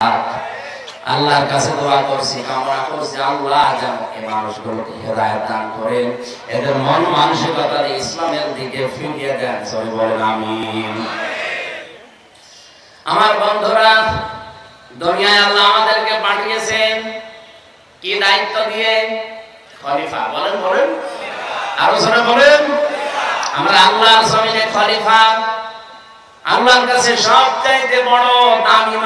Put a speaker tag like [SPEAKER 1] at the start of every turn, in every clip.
[SPEAKER 1] আল্লাহর কাছে দোয়া করছি, কামনা করছি, আল্লাহ যেন এই মানুষগুলোকে হেদায়ত দান করেন, এদের মন মানসিকতা ইসলামের দিকে ফিরিয়ে দেন। সবাই বলেন আমিন। আমার বন্ধুরা, দুনিয়ায় আল্লাহ আমাদেরকে পাঠিয়েছেন কি দায়িত্ব দিয়ে? খলিফা। বলেন বলেন। আরও জোরে বলেন। আমরা আল্লাহর জমিনে খলিফা। আল্লাহর কাছে সবচাইতে বড় দামি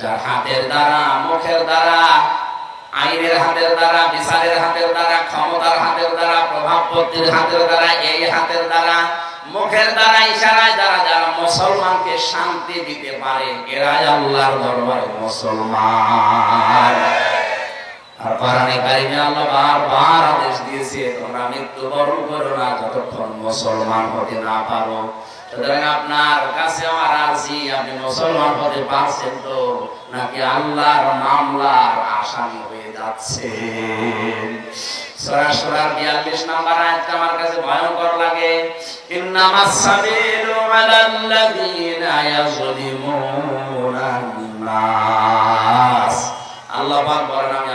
[SPEAKER 1] যার হাতের দ্বারা, মুখের দ্বারা, আইনের হাতের দ্বারা, বিচারের হাতের দ্বারা, ক্ষমতার হাতের দ্বারা, প্রভাবপত্তির হাতের দ্বারা, এই হাতের দ্বারা, মুখের দ্বারা, ইশারায় দ্বারা যারা মুসলমানকে শান্তি দিতে পারে, এরাই আল্লাহর দরবারে মুসলমান। আর কোরআনে কারিমে আল্লাহ বারবার আদেশ দিয়েছে, তোমরা মৃত্যুবরণ করো না, যতক্ষণ মুসলমান হতে না পারো। সুতরাং আপনার কাছে আমার আরজি, আপনি মুসলমান হতে পারছেন তো, নাকি আল্লাহর মামলার আসামি হয়ে যাচ্ছে সূরা সূরার 42 নাম্বার আয়াতটা আমার কাছে ভয়ঙ্কর লাগে। ইন্নামাস সাবিলু আলাল্লাযীনা ইয়াযলিমুনা আল্লাহ বলেন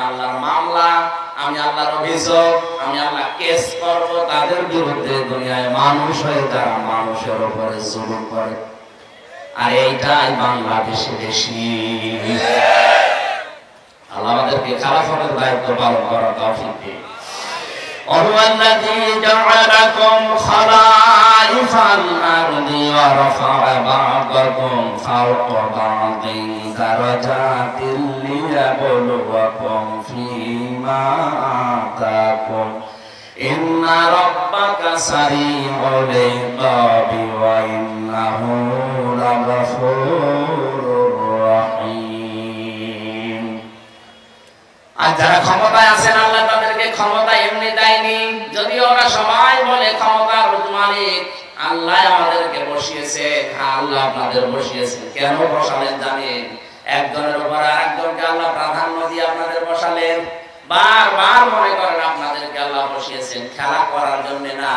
[SPEAKER 1] আমি আল্লাহর অভিযোগ আমি আল্লাহ কেস করব তাদের বিরুদ্ধে দুনিয়ায় মানুষ হয়ে যারা মানুষের উপরে জুলুম করে আর এইটাই বাংলাদেশে বেশি আল্লাহ আমাদেরকে খারাপের দায়িত্ব পালন করার তৌফিক দিন وهو الذي جعلكم خلائف الأرض ورفع بعضكم فوق بعض درجات ليبلوكم فيما آتاكم إن ربك سريع العقاب وإنه لغفور رحيم আর যারা ক্ষমতায় আছেন আল্লাহ তাদেরকে ক্ষমতা এমনি দেয়নি যদি ওরা সবাই বলে ক্ষমতার মালিক আল্লাহ আমাদেরকে বসিয়েছে হ্যাঁ আল্লাহ আপনাদের বসিয়েছেন কেন বসালেন জানেন একজনের উপর আরেকজনকে আল্লাহ প্রাধান্য দিয়ে আপনাদের বসালেন বারবার মনে করেন আপনাদেরকে আল্লাহ বসিয়েছেন, খেলা করার জন্য না।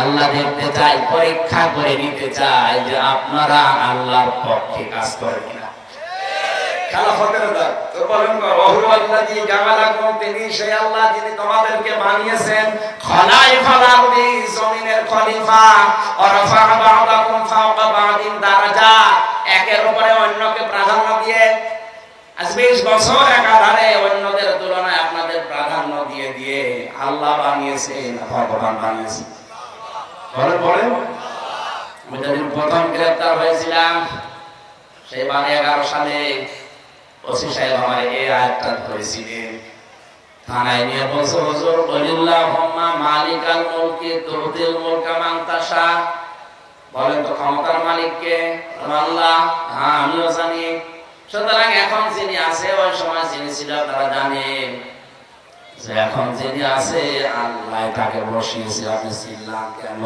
[SPEAKER 1] আল্লাহ দেখতে চাই পরীক্ষা করে নিতে চাই যে আপনারা আল্লাহর পক্ষে কাজ করেন কিনা। একের উপরে অন্যকে প্রাধান্য দিয়ে। আজ বিশ বছর একাধারে অন্যদের তুলনায় আল্লাহ বানিয়েছেন ভগবান বানিয়েছেন বলেন বলেন আমি যেদিন প্রথম গ্রেপ্তার হয়েছিলাম, সেই বারো এগারো সালে ওসি সাহেব আমার এই আয়াতটা ধরেছিলেন। থানায় নিয়ে বসে হুজুর মুলকি তুতিল মুলকা মান বলেন তো ক্ষমতার মালিককে আল্লাহ হ্যাঁ আমিও জানি। সুতরাং এখন যিনি আছে, ওই সময় যিনি ছিল, তারা জানেন। এখন যিনি আছে, আল্লাহ তাকে বসিয়েছে আমি চিনলাম কেন?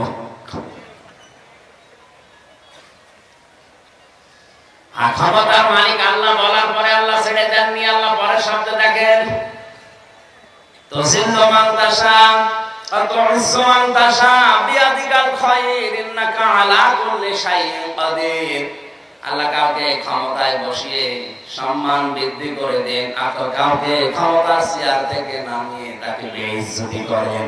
[SPEAKER 1] আর ক্ষমতার মালিক আল্লাহ বলার পরে আল্লাহ ছেড়ে দেননি, আল্লাহ পরের শব্দ দেখেন। তো সিন্ধু মান্তাসা আলা আল্লাহ কাউকে ক্ষমতায় বসিয়ে সম্মান বৃদ্ধি করে দেন, আর কাউকে ক্ষমতার চেয়ার থেকে নামিয়ে তাকে বেইজ্জতি করেন।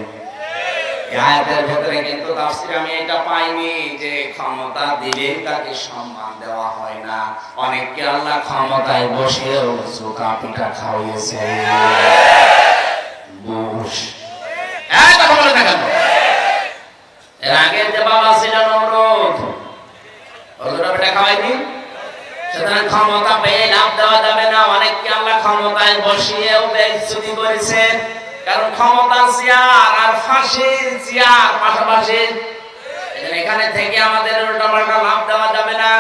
[SPEAKER 1] আয়াতের ভেতরে কিন্তু তাফসির আমি এটা পাইনি যে ক্ষমতা দিলে তাকে সম্মান দেওয়া হয় না। অনেককে আল্লাহ ক্ষমতায় বসিয়েও চোখা পিঠা খাওয়িয়েছে বুশ। এর আগে যে বাবা ছিল নমরুদ এখানে থেকে আমাদের উল্টাপাল্টা লাভ দেওয়া যাবে না।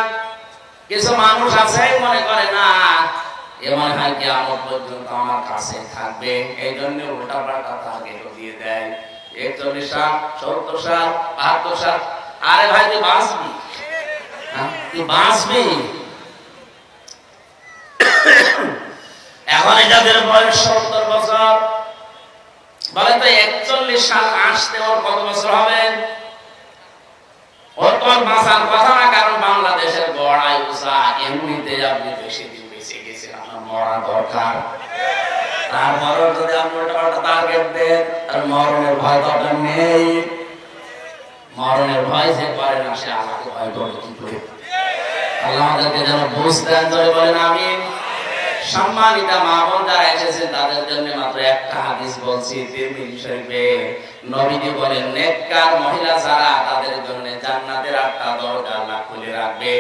[SPEAKER 1] কিছু মানুষ আছে, মনে করে, না, এ মনে হয় কি আমার পর্যন্ত আমার কাছে থাকবে। এই জন্য উল্টাপাল্টা তাকে দিয়ে দেয়। একচল্লিশ সাল সত্তর সাল, বাহাত্তর সাল। আরে ভাই, তুই বাঁচবি? তুই বাঁচবি? এখন যাদের বয়স সত্তর বছর, বলে তো একচল্লিশ সাল আসতে ওর কত বছর হবে? ওর তোর বাঁচার কথা না, কারণ বাংলাদেশের গড় আয়ুষা এমনিতে আপনি বেশি দিন বেঁচে গেছেন আপনার মরা দরকার। তারপরও যদি আপনি ওটা টার্গেট দেন আর মরণের ভয় তো নেই। মরণের ভয় যে করে না, সে আমাকে ভয় করে কি করে? আল্লাহ আমাদেরকে যেন বুঝতে জয় বলেন আমি সম্মানিত মা বোন যারা এসেছেন, তাদের জন্য মাত্র একটা হাদিস বলছি, তিরমিজি শরীফে। নবীজি বলেন, নেককার মহিলা যারা, তাদের জন্য জান্নাতের আটটা দরজা খুলে রাখবে।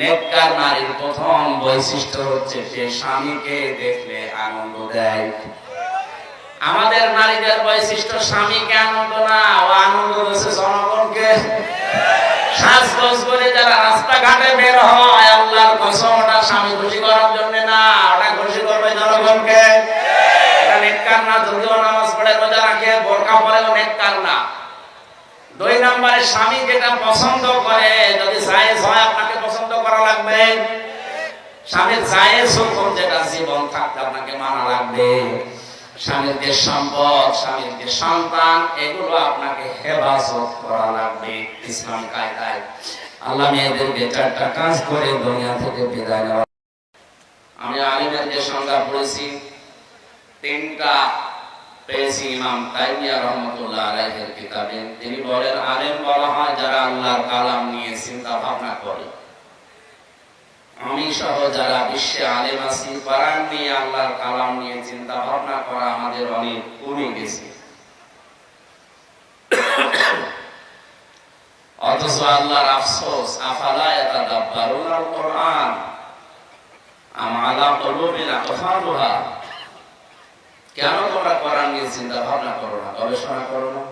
[SPEAKER 1] নেককার নারীর প্রথম বৈশিষ্ট্য হচ্ছে, সে স্বামীকে দেখলে আনন্দ দেয়। আমাদের নারীদের বৈশিষ্ট্য স্বামীকে আনন্দ না? ও আনন্দ দিচ্ছে জনগণকে। যারা রাস্তাঘাটে বের হয় স্বামী জন্য না, ওটা দুই নম্বরে যেটা পছন্দ করে, যদি জায়েজ হয়, আপনাকে পছন্দ করা লাগবে। স্বামীর হুকুম যেটা, জীবন থাকতে আপনাকে মানা লাগবে। সম্পদ সন্তান, এগুলো আপনাকে হেফাজত করা লাগবে ইসলাম কায়দায়। আল্লাহ মেয়েদেরকে চারটা কাজ করে দুনিয়া থেকে বিদায় নেওয়া। আমি আলিমের যে সংজ্ঞা পড়েছি, তিনটা পেয়েছি ইমাম তাইমিয়া রহমতুল্লাহ আলাইহের কিতাবে। তিনি বলেন, আলেম বলা হয় যারা আল্লাহর কালাম নিয়ে চিন্তা ভাবনা করে। আমি সহ যারা বিশ্বে আলেম আছি কোরআন নিয়ে আল্লাহর কালাম নিয়ে চিন্তা ভাবনা করা আমাদের অনেক কমে গেছে। অথচ আল্লাহর আফসোস, আফালা কোরআন কেন তোমরা কোরআন নিয়ে চিন্তা ভাবনা করো না? গবেষণা করো না?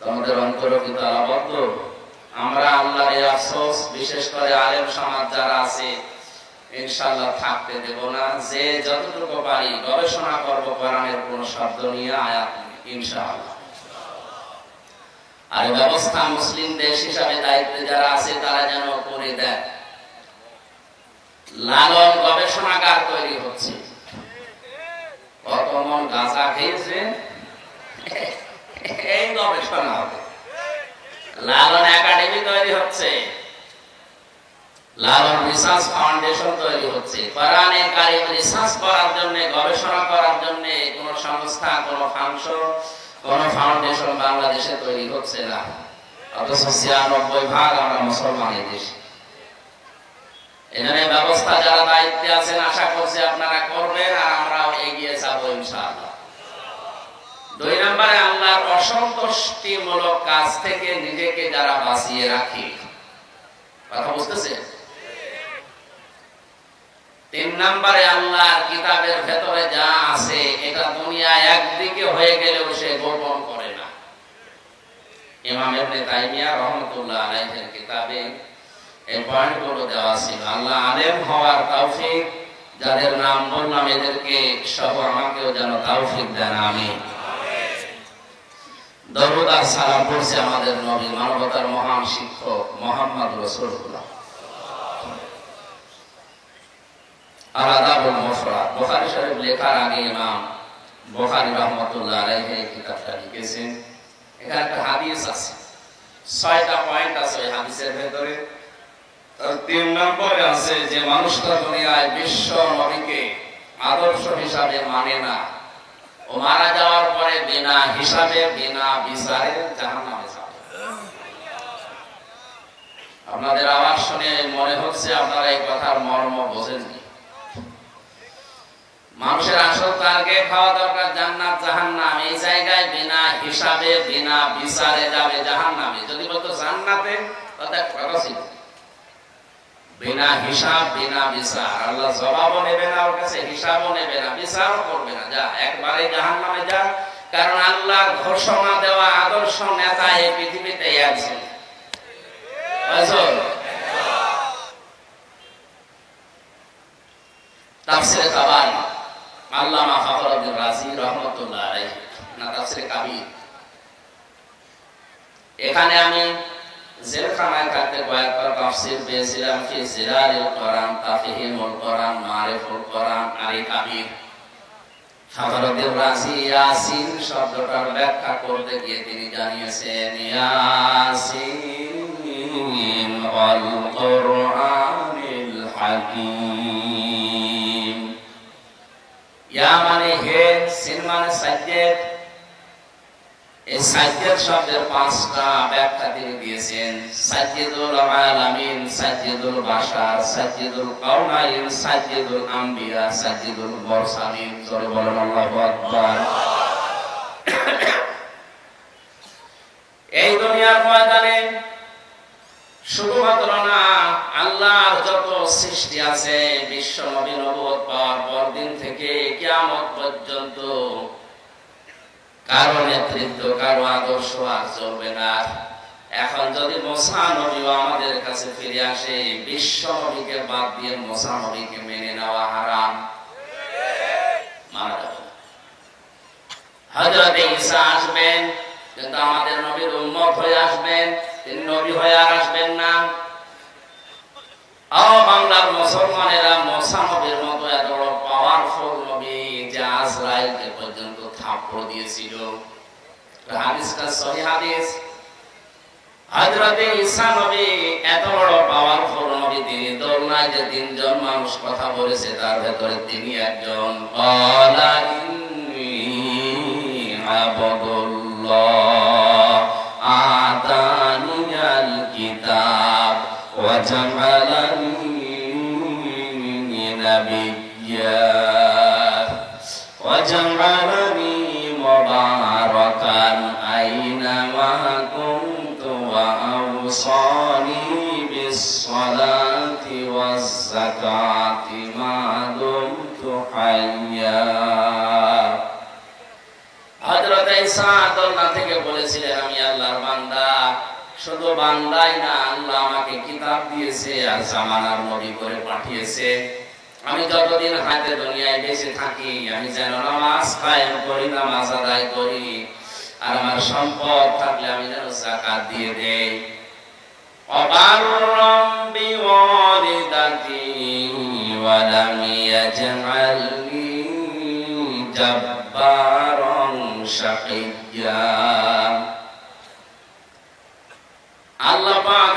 [SPEAKER 1] তোমাদের অন্তর কি তালাবদ্ধ? আমরা আল্লাহর এই আফসোস, বিশেষ করে আলেম সমাজ যারা আছে ইনশাআল্লাহ থাকতে দেব না। যে যতটুকু পারি গবেষণা করব, কোরআনের কোন শব্দ নিয়ে আয়াত ইনশাআল্লাহ। আর ব্যবস্থা মুসলিম দেশ হিসাবে দায়িত্বে যারা আছে, তারা যেন করে দেয়। লালন গবেষণাগার তৈরি হচ্ছে। কত মন গাঁজা খেয়েছে? এই গবেষণা হবে। লালন একাডেমি তৈরি হচ্ছে। লালন রিসার্চ ফাউন্ডেশন তৈরি হচ্ছে। কোরআনে কারিম রিসার্চ করার জন্য, গবেষণা করার জন্য কোন সংস্থা, কোন ফাংশন, কোন ফাউন্ডেশন বাংলাদেশে তৈরি হচ্ছে না। অথচ ছিয়ানব্বই ভাগ আমরা মুসলমানের দেশ। এখানে ব্যবস্থা যারা দায়িত্বে আছেন, আশা করছি আপনারা করবেন আর আমরাও এগিয়ে যাব ইনশাআল্লাহ। দুই নম্বরে আল্লাহর অসন্তুষ্টিমূলক কাজ থেকে নিজেকে যারা বাঁচিয়ে রাখি। কথা বুঝতেছে তিন নম্বরে আল্লাহর কিতাবের ভেতরে যা আছে, এটা দুনিয়া একদিকে হয়ে গেলেও সে গোপন করে না। ইমাম ইবনে তাইমিয়া রহমতুল্লাহ আলাইহির কিতাবে এই দেওয়া ছিল। আল্লাহ আলেম হওয়ার তৌফিক, যাদের নাম বললাম এদেরকে সহ আমাকেও যেন তৌফিক দেন আমি দরুদ সালাম পড়ছে আমাদের নবী, মানবতার মহান শিক্ষক মোহাম্মদ রসুল্লাহ বোখারি শরীফ লেখার আগে ইমাম বোখারি রহমতুল্লাহ আলাইহি কিতাবটা লিখেছেন। এখানে একটা হাদিস আছে। ছয়টা পয়েন্ট আছে হাদিসের ভেতরে। তিন নম্বরে আছে যে মানুষটা দুনিয়ায় বিশ্ব নবীকে আদর্শ হিসাবে মানে না। ও মারা যাওয়ার পরে বিনা হিসাবে, বিনা বিচারে জাহান নামে যাবে। আপনাদের আওয়াজ শুনে মনে হচ্ছে আপনারা এই কথার মর্ম বোঝেননি। মানুষের আসল টার্গেট খাওয়া দরকার জান্নাত, জাহান্নাম। এই জায়গায় বিনা হিসাবে, বিনা বিচারে যাবে জাহান্নামে। যদি বলতো জান্নাতে, তাতে ছিল বিনা হিসাব, বিনা বিচার। আল্লাহ জবাবও নেবে না, ওর কাছে হিসাবও নেবে না, বিচারও করবে না। যা, একবারে জাহান্নামে যা। কারণ আল্লাহর ঘোষণা দেওয়া আদর্শ নেতা এই পৃথিবীতে কয়জন? তাফসিরে কাবারি আল্লামা ফখরুদ্দিন রাজি রহমতুল্লাহ আলাইহি না তাফসিরে কাবির এখানে আমি জেলখানায় থাকতে কয়েকবার তাফসির পেয়েছিলাম কি জিলালিল কোরআন, তাফহিমুল কোরআন, মারিফুল কোরআন আলী কাবির ফখরুদ্দিন রাজি ইয়াসিন শব্দটার ব্যাখ্যা করতে গিয়ে তিনি জানিয়েছেন, ইয়াসিন ওয়াল কোরআনিল হাকিম। ইয়া মানে হে সিন মানে সাজ্জেদ। এই সাজ্জেদ শব্দের পাঁচটা ব্যাখ্যা তিনি দিয়েছেন। সাজ্জেদুল আলামিন, সাজ্জেদুল বাশার, সাজ্জেদুল কাউনাইন সাজ্জেদুল আম্বিয়া, সাজ্জেদুল বরসালিন জোরে বলেন আল্লাহু আকবার। এই দুনিয়ার ময়দানে শুধুমাত্র না, আল্লাহর যত সৃষ্টি আছে, বিশ্ব নবী পর দিন থেকে কিয়ামত পর্যন্ত কারও নেতৃত্ব, কারও আদর্শ আর চলবে না এখন যদি মোসা আমাদের কাছে ফিরে আসে, বিশ্ব নবীকে বাদ দিয়ে মোসা মেনে নেওয়া হারাম মানা যাবে না। হযরতে ঈসা আসবেন কিন্তু আমাদের নবীর উম্মত হয়ে আসবেন, তিনি নবী হয়ে আর আসবেন না। আও বাংলার মুসলমানেরা মোসা নবীর মতো এত বড় পাওয়ারফুল নবী যে আজরাইলকে পর্যন্ত থাপ্পড় দিয়েছিল। হাদিসটা সহি হাদিস? হযরতে ঈসা নবী এত বড় পাওয়ারফুল নবী, তিনি দোলনায় যে তিনজন মানুষ কথা বলেছে, তার ভেতরে তিনি একজন। ক্বালা ইন্নী ওয়া জাআলানি নাবিয়্যা وجعلني مباركا أينما كنت وأوصاني بالصلاة والزكاة ما دمت حيا হযরত ঈসা দোলনা থেকে বলেছিলেন আমি আল্লাহর বান্দা শুধু বান্দাই না, আল্লাহ আমাকে কিতাব দিয়েছে আর জামানার নবী করে পাঠিয়েছে। আমি যতদিন হাতে দুনিয়ায় বেঁচে থাকি, আমি যেন নামাজ কায়েম করি, নামাজ আদায় করি। আর আমার সম্পদ থাকলে আমি যেন জাকাত দিয়ে দেই। অবাররম বিওয়ালিদাতি ওয়ালাম ইয়াজআলনি জাব্বারান শাকিয়্যা আল্লাহ পাক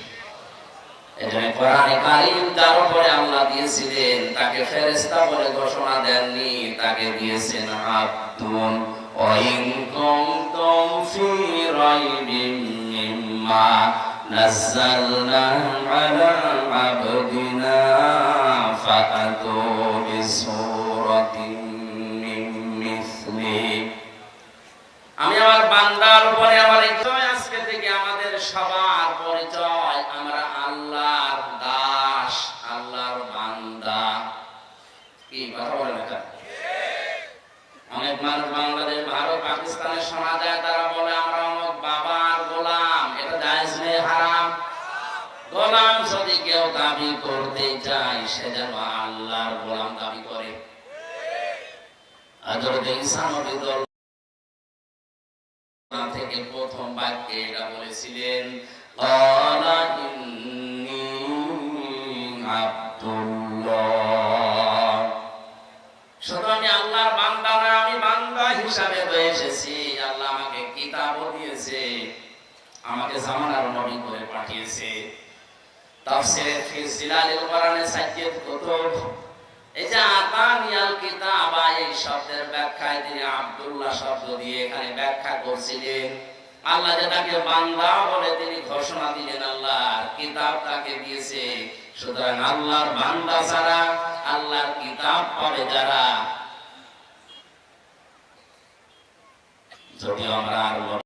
[SPEAKER 1] আমি আমার বান্দার উপরে আমার আজকে থেকে আমাদের সবার পরিচয় আমরা আল্লাহর দাস আল্লাহর বান্দা কি কথা বলে না অনেক মানুষ বাংলাদেশ ভারত পাকিস্তানে শোনা যায় তারা বলে আমরা অমুক বাবার গোলাম এটা জায়েজ নেই হারাম গোলাম যদি কেউ দাবি করতে চায় সে যেন আল্লাহর গোলাম দাবি করে হযরত ঈসা নবী দল থেকে প্রথম বাক্যে এটা বলেছিলেন قال إني আমাকে জামানার নবী করে পাঠিয়েছে। তাফসিরে ফি জিলালিল কোরআনে কুতুব। এই শব্দের ব্যাখ্যায় তিনি আব্দুল্লাহ শব্দ দিয়ে এখানে ব্যাখ্যা করছিলেন। আল্লাহ যে তাকে বলে তিনি ঘোষণা দিলেন আল্লাহর কিতাব তাকে দিয়েছে। সুতরাং আল্লাহর বান্দা ছাড়া আল্লাহর কিতাব পাবে যারা। যদিও আমরা আর